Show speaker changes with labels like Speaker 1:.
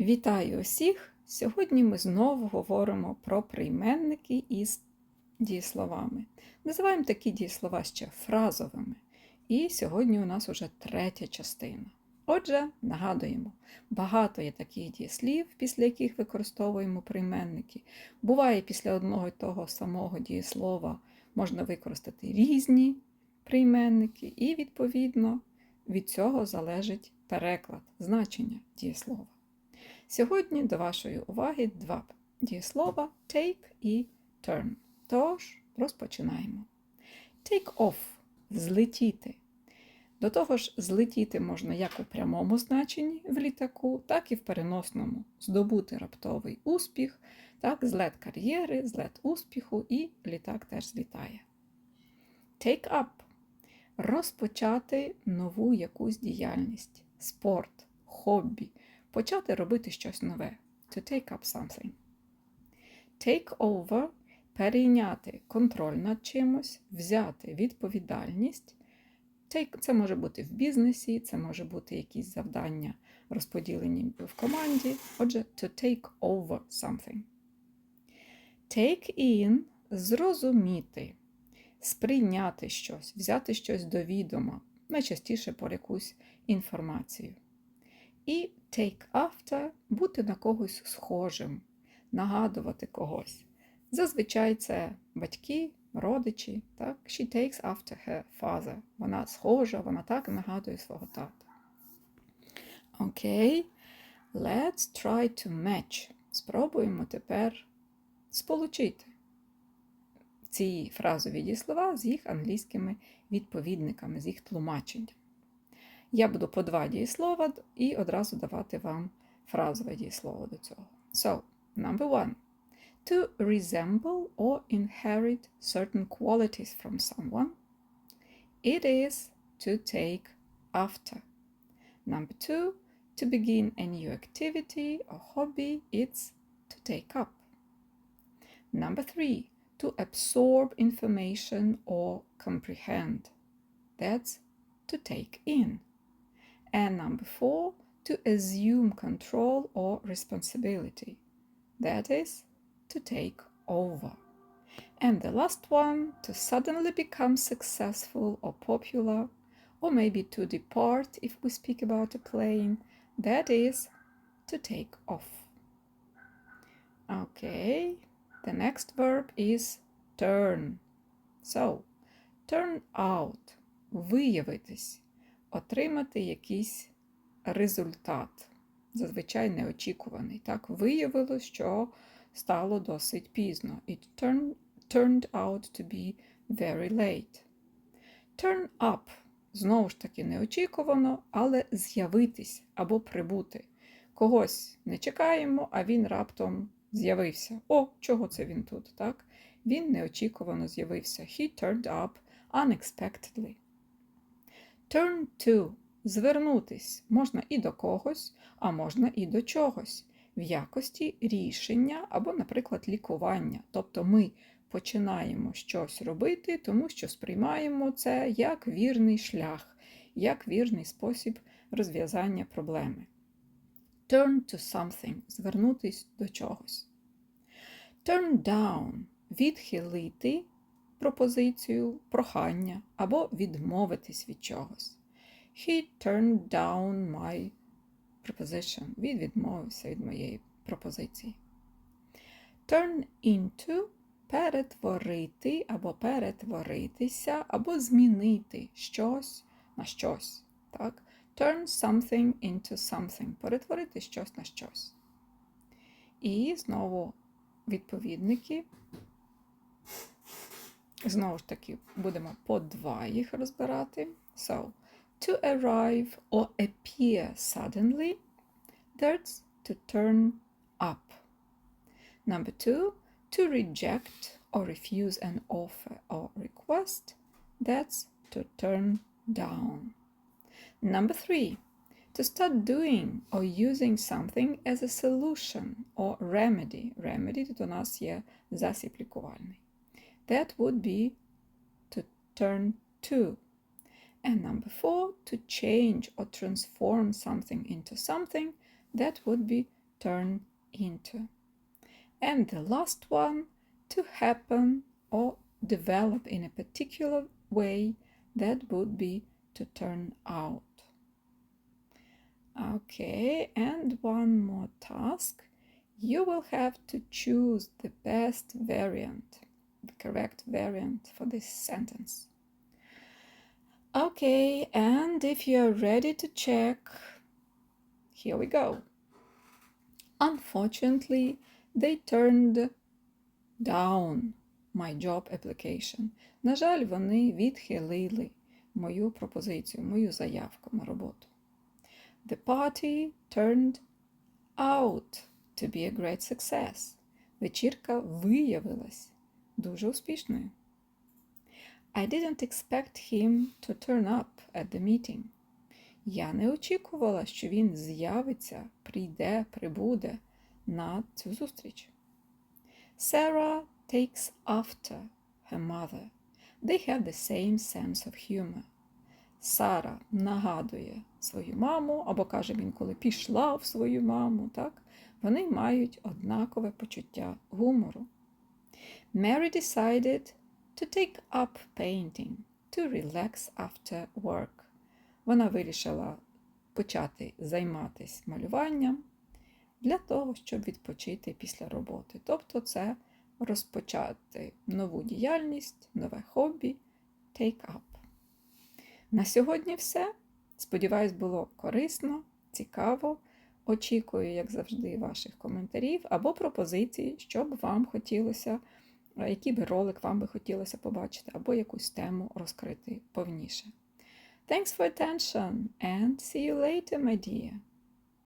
Speaker 1: Вітаю усіх! Сьогодні ми знову говоримо про прийменники із дієсловами. Називаємо такі дієслова ще фразовими. І сьогодні у нас уже третя частина. Отже, нагадуємо, багато є таких дієслів, після яких використовуємо прийменники. Буває, після одного і того самого дієслова можна використати різні прийменники, і, відповідно, від цього залежить переклад, значення дієслова. Сьогодні до вашої уваги два дієслова take і turn. Тож, розпочинаємо. Take off злетіти. До того ж, злетіти можна як у прямому значенні в літаку, так і в переносному. Здобути раптовий успіх, так, злет кар'єри, злет успіху, і літак теж злітає. Take up розпочати нову якусь діяльність, спорт, хобі, почати робити щось нове. To take up something. Take over перейняти контроль над чимось, взяти відповідальність. Take, це може бути в бізнесі, це може бути якісь завдання, розподілені в команді. Отже, to take over something. Take in зрозуміти, сприйняти щось, взяти щось до відома, найчастіше про якусь інформацію. І take after бути на когось схожим, нагадувати когось. Зазвичай це батьки, родичі. Так? She takes after her father. Вона схожа, вона так нагадує свого тата. Окей. Let's try to match. Спробуємо тепер сполучити ці фразові дієслова з їх англійськими відповідниками, з їх тлумаченням. Я буду по два дієслова і одразу давати вам фразове дієслово до цього. So, number one. To resemble or inherit certain qualities from someone. It is to take after. Number two. To begin a new activity or hobby. It's to take up. Number three. To absorb information or comprehend. That's to take in. And number four, to assume control or responsibility. That is, to take over. And the last one, to suddenly become successful or popular, or maybe to depart if we speak about a plane. That is, to take off. Okay, the next verb is turn. So, turn out, виявитись Отримати якийсь результат, зазвичай неочікуваний. Так, виявилось, що стало досить пізно. It turn, turned out to be very late. Turn up знову ж таки неочікувано, але з'явитись або прибути. Когось не чекаємо, а він раптом з'явився. О, чого це він тут? так? Він неочікувано з'явився. He turned up unexpectedly. Turn to звернутись можна і до когось, а можна і до чогось в якості рішення або, наприклад, лікування. Тобто ми починаємо щось робити, тому що сприймаємо це як вірний шлях, як вірний спосіб розв'язання проблеми. Turn to something звернутись до чогось. Turn down відхилити пропозицію, прохання або відмовитись від чогось. He turned down my proposition. Він відмовився від моєї пропозиції. Turn into перетворити або перетворитися, або змінити щось на щось. Так? Turn something into something. Перетворити щось на щось. І знову відповідники. Знову ж таки, будемо по два їх розбирати. So, to arrive or appear suddenly, that's to turn up. Number two, to reject or refuse an offer or request, that's to turn down. Number three, to start doing or using something as a solution or remedy. Remedy тут у нас є засіб лікувальний. That would be to turn to. And number four, to change or transform something into something, that would be turn into. And the last one, to happen or develop in a particular way that would be to turn out. Okay, and one more task. You will have to choose the best variant, the correct variant for this sentence. Okay, and if you're ready to check, here we go. Unfortunately, they turned down my job application. На жаль, вони відхилили мою пропозицію, мою заявку на роботу. The party turned out to be a great success. Вечірка виявилась дуже успішною. I didn't expect him to turn up at the meeting. Я не очікувала, що він з'явиться, прийде, прибуде на цю зустріч. Sarah takes after her mother. They have the same sense of humor. Сара нагадує свою маму, або каже він, коли пішла в свою маму, так? Вони мають однакове почуття гумору. Mary decided to take up painting to relax after work. Вона вирішила почати займатися малюванням для того, щоб відпочити після роботи. Тобто це розпочати нову діяльність, нове хобі, take up. На сьогодні все. Сподіваюсь, було корисно, цікаво. Очікую, як завжди, ваших коментарів або пропозицій, що б вам хотілося, який би ролик вам би хотілося побачити, або якусь тему розкрити повніше. Thanks for attention and see you later, my dear.